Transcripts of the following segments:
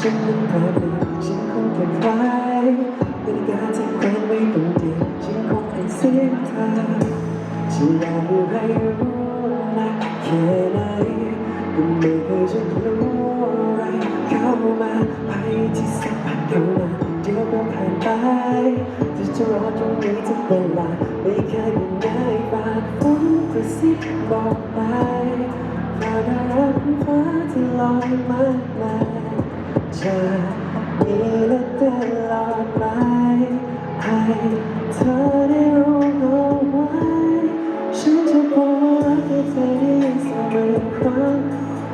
ฉันนั้นแปรเปลี่ยนฉันคงเก็บไว้เป็นการที่แขวนไว้คนเดียวฉันคงเป็นเสียงเธอฉันอยากให้รู้นักแค่ไหนก็ไม่เคยจะรู้อะไรเข้ามาไปที่ ทุกเวลาไม่เคยเป็นง่ายฝากฝนกระซิบบอกไปฝากรักฟ้าที่ลอยมากมายจะมีและตลอดไปให้เธอได้รู้เอาไว้ฉันจะบอกรักให้เธอได้ยินเสมอครั้ง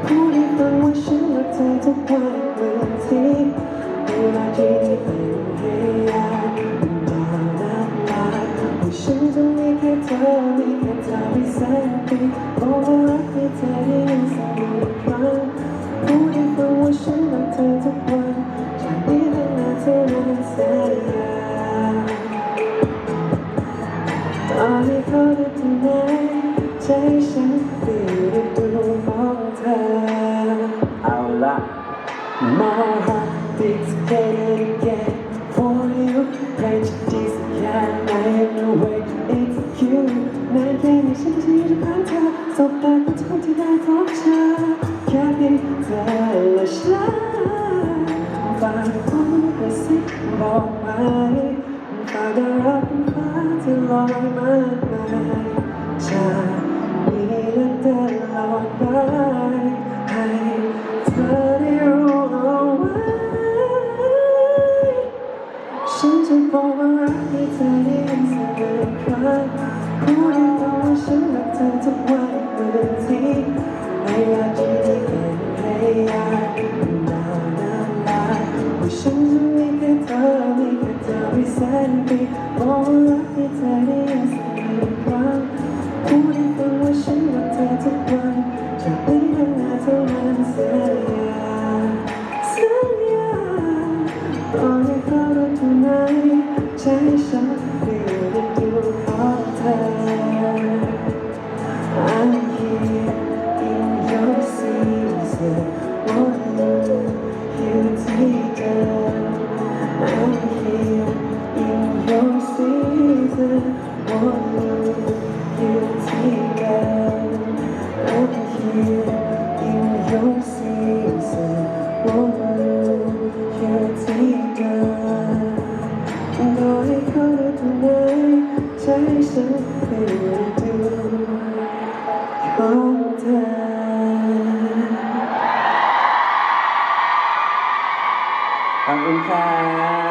พูดให้ฟังว่าฉันรักเธอทุกวันเหมือนที่ มีแค่เธอไม่แสนปีบอกว่ารักให้เธอได้ยินเสมอครั้งพูดให้ฟังว่าฉันรักเธอทุกวันจากนี้ไปนานเท่านั้นแสนยาวตอนที่เขาได้ที่ไหนใจฉันเปลี่ยนดูมองเธอเอาละ My heart beats again and again for you Prejudice can เธอสบตากับทุกคนที่ได้พบเธอแค่เพียงเธอและฉันฝากความกระซิบบอกไปฝากได้รับนฟ้าที่ลอยมากมายจากนี้และตลอดไปให้เธอได้รู้เอาไว้ฉันจะบอกว่ารักให้เธอได้ แสนปีบอกว่ารักให้เธอได้ยินเสมอครั้งพูดให้ฟังว่าฉันรักเธอทุกวันจะเป็น ขาได้ตรงไหนใจฉันเปลี่ยนดูของเธอขอบคุณครับ